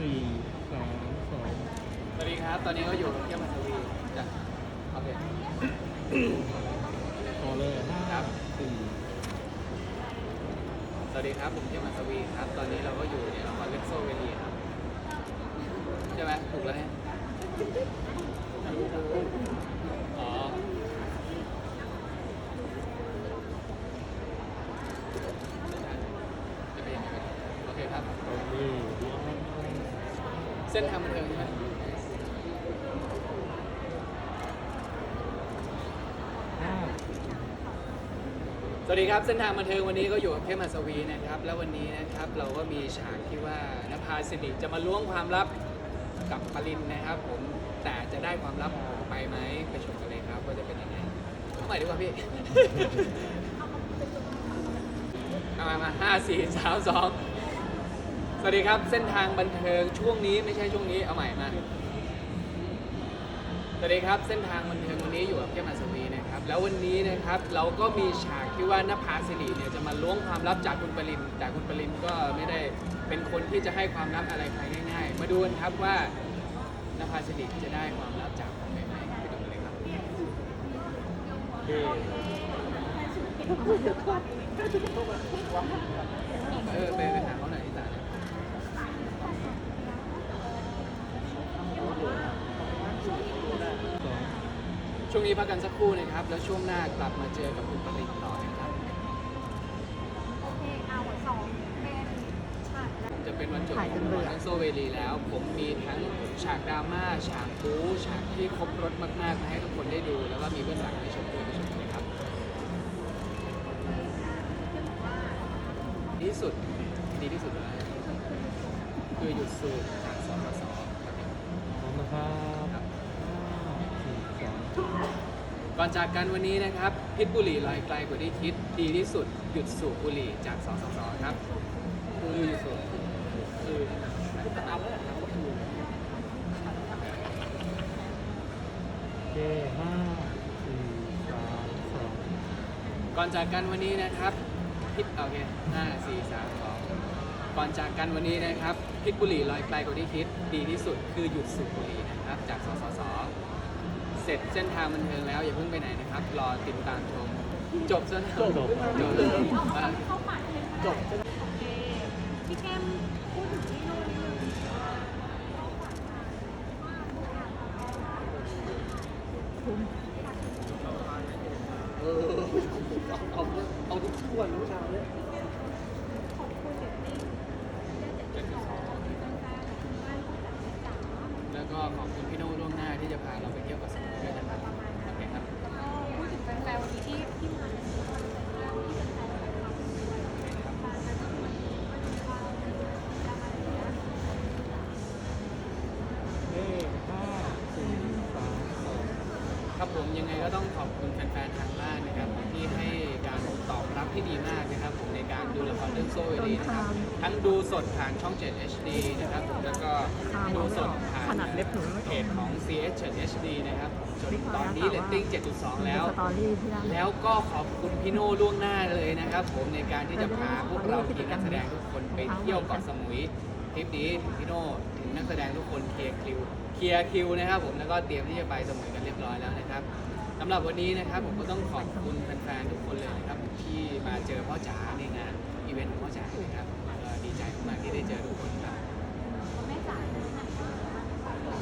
สี่สามสองสวัสดีครับ ตอนนี้ก็อยู่กับเที่ยวมันทวีจ้ะโอเคต่อเลยห้าครับสี่สวัสดีครับ ผมเที่ยวมันทวีครับ ตอนนี้เราก็อยู่ในละครเล็กโซเวลีครับ ใช่ไหมถูกแล้วเนี่ยอ๋อจะไปยังไงกันโอเคครับ โอเค เส้นทางบันเทิงใช่ไหมสวัสดีครับเส้นทางบันเทิงวันนี้ก็อยู่กับเข้มหัสวีนะครับ แล้ววันนี้นะครับเราก็มีฉากที่ว่านภาสิริจะมาล้วงความลับกับปรินนะครับ ผมแต่จะได้ความลับไปไหมไปชมกันเลยครับว่าจะเป็นยังไงเข้าใหม่ดีกว่าพี่ เอามามาห้าสี่สามสอง สวัสดีครับ เส้นทางบันเทิงช่วงนี้ไม่ใช่ช่วงนี้เอาใหม่มาสวัสดีครับเส้นทางบันเทิงวันนี้อยู่กับเจ้ามาสวีนะครับแล้ววันนี้นะครับเราก็มีฉากที่ว่านภาสิริเนี่ยจะมาล้วงความลับจากคุณปรินแต่คุณปรินก็ไม่ได้เป็นคนที่จะให้ความลับอะไรใครง่าย ๆ มาดูกันครับว่านภาสิริจะได้ความลับจากใครไหมไปดูกันเลยครับโอเคเออไปไปหาเขาหน่อยที่ตาเนี่ย สอง ช่วงนี้พักกันสักครู่นะครับ แล้วช่วงหน้ากลับมาเจอกับคุณปรินต่อนะครับ โอเคเอาสองเป็นฉากแรกจะเป็นวันจบของละครเรื่องโซเวลีแล้ว ผมมีทั้งฉากดราม่าฉากบู๊ฉากที่ครบรถมากๆมาให้ทุกคนได้ดู แล้วก็มีเบื้องหลังให้ชมด้วยไปชมกันเลยครับดีที่สุดดีที่สุดเลยคือหยุดสูบจากสปสครับพร้อมนะครับครับ ห้าสี่สาม ก่อนจากกันวันนี้นะครับ พิษบุหรี่ลอยไกลกว่าที่คิด ดีที่สุดหยุดสูบบุหรี่จากสสสครับคือหยุดสูบคือเอาแล้วครับก็คือโอเคห้าสี่สามสองก่อนจากกันวันนี้นะครับพิษโอเคห้าสี่สามสองก่อนจากกันวันนี้นะครับ พิษบุหรี่ลอยไกลกว่าที่คิด ดีที่สุดคือหยุดสูบบุหรี่นะครับ จากสสสส ร็จเส้นทางบันเทิงแล้วอย่าเพิ่งไปไหนนะครับ รอติดตามชม จบซะแล้วจบจบเอาอะเข้าปัดเลยจบโอเคพี่แก้มพูดถึงที่โน่นนิดนึงเออเอาเอาทุกส่วนรู้ชาวเนี่ย ขอบคุณเด็กนี่เจ็ดสิบสองที่ตั้งแต่บ้านผู้จัดแม่จ๋า แล้ว ก็ขอบคุณพี่โน่ล่วงหน้าที่จะพาเราไปเที่ยวกับสมุทรด้วยนะครับโอเคครับ พูดถึงแฟนๆวันนี้ที่ที่มาในวันแรกที่แฟนๆไปทำด้วยแฟนๆจะต้องมาที่วันนี้ว่าจะมาเสียเลขห้าสี่สามสองครับผมยังไงก็ต้องขอบคุณแฟนๆทาง ที่ดีมากนะครับผมในการดูละครเรื่องโซเวลีนะครับทั้งดูสดผ่านช่อง 7 HD นะครับผมแล้วก็ดูสดผ่านขนาดเล็บหนูไม่เพจของ CS 7 HD นะครับผมจนตอนนี้เรตติ้ง 7.2 แล้วสตอรี่ที่นั่นแล้วก็ขอบคุณพี่โน่ล่วงหน้าเลยนะครับ ผมในการที่จะพาพวกเราทีมนักแสดงทุกคนไปเที่ยวเกาะสมุยทริปนี้ถึงพี่โน่ถึงนักแสดงทุกคนเคลียร์คิวเคลียร์คิวนะครับผมแล้วก็เตรียมที่จะไปสมุยกันเรียบร้อยแล้วนะครับ สำหรับวันนี้นะครับผมก็ต้องขอบคุณแฟนๆทุกคนเลยนะครับที่มาเจอพ่อจ๋าในงานอีเวนต์ของพ่อจ๋านะครับก็ดีใจมากๆที่ได้เจอทุกคนครับแม่จ๋าเนี่ยนะ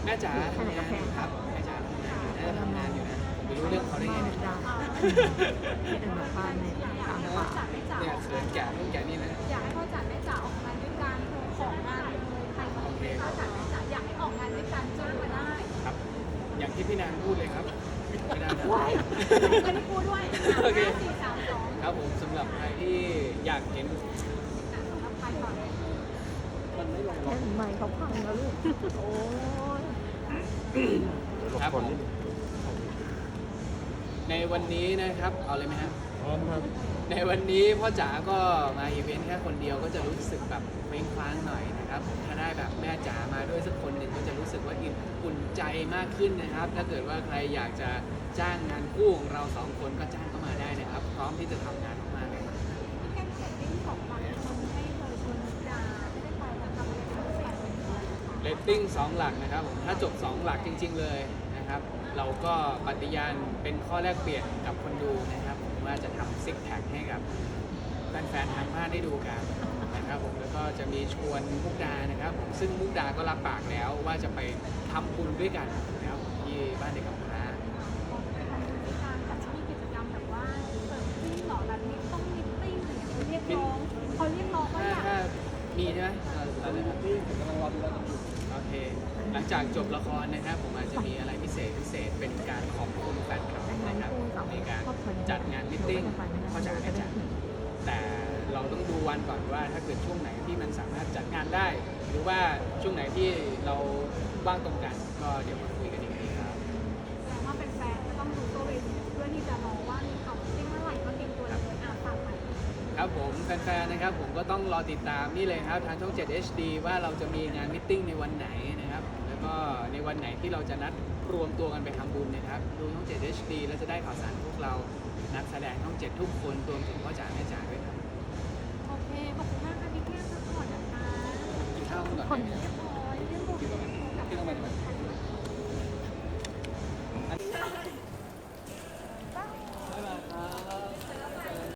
แม่จ๋าทำงานอยู่ครับแม่จ๋าทำงานอยู่น่าจะทำงานอยู่นะผมไม่รู้เรื่องเขาได้ไงเนี่ยดาวที่เป็นแบบบ้านในต่างจังหวัดจ๋าแม่จ๋าเนี่ยเขินแก่นู่นแก่นี่นะอยากให้พ่อจ๋าแม่จ๋าออกงานด้วยกันของงานใครก็ไม่พ่อจ๋าแม่จ๋าอยากให้ออกงานด้วยกันจ้างมาได้ครับ อย่างที่พี่นางพูดเลยครับพี่นาง ว้ายไม่ได้พูดด้วยโอเค ห้าสี่สามสองครับผมสำหรับใครที่อยากเห็นสำหรับใครก่อนมันไม่ลงแค่ใหม่เขาพังแล้วลูก โอ้ยครับผมในวันนี้นะครับ เอาเลยไหมครับ พร้อมครับ ในวันนี้พ่อจ๋าก็มาอีเวนต์แค่คนเดียวก็จะรู้สึกแบบเว้งคว้างหน่อยนะครับผมถ้าได้แบบแม่จ๋ามาด้วยสักคนหนึ่งก็จะรู้สึกว่าอิ่มอุ่นใจมากขึ้นนะครับ ถ้าเกิดว่าใครอยากจะจ้างงานคู่ของเราสองคนก็จ้างเข้ามาได้นะครับ พร้อมที่จะทำงานมากๆเลยพี่แก้มเสร็จวิ่งสองวันคนให้เลยชวนมุกดาไม่ได้ไปแล้วทำอะไรไม่ได้ไปตติ้ง2หลักนะครับผมถ้าจบ2หลักจริง ๆเลยนะครับ เราก็ปฏิญาณเป็นข้อแลกเปลี่ยนกับคนดูนะครับผม ว่าจะทำซิกแพคให้กับแฟนๆทางบ้านได้ดูกันนะครับผมแล้วก็จะมีชวนมุกดานะครับผมซึ่งมุกดาก็รับปากแล้วว่าจะไปทำบุญด้วยกันนะครับผมที่บ้านเด็กกำพร้ามีการจัดที่กิจกรรมแบบว่าเปิดที่หล่อรันนี่ต้องมิตติ้งอะไรอย่างเงี้ยเขาเรียกร้องเขาเรียกร้องว่าถ้าอยากถ้ามีใช่ไหมเราเราจะทำที่กำลังรอดูแล้วโอเค หลังจากจบละครนะครับผมอาจจะมีอะไรพิเศษพิเศษเป็นการขอบคุณแฟนคลับนะครับในการ จัดงานมิทติ้งเข้าใจเข้าใจแต่เราต้องดูวันก่อนว่า ถ้าเกิดช่วงไหนที่มันสามารถจัดงานได้ หรือว่าช่วงไหนที่เราว่างตรงกันก็เดี๋ยวมาคุยกัน ครับผมแฟนๆนะครับผมก็ต้องรอติดตามนี่เลยครับทางช่อง 7 HD ว่าเราจะมีงานมิทติ้งในวันไหนนะครับแล้วก็ในวันไหนที่เราจะนัดรวมตัวกันไปทำบุญนะครับดูช่อง 7 HD แล้วจะได้ข่าวสารพวกเรานักแสดงช่อง 7 ทุกคนรวมถึงพ่อจ๋าแม่จ๋าด้วยครับโอเคขอบคุณมากค่ะพี่เทียบซัพพอร์ตนะคะกินข้าวก่อนคนไหมเรียบ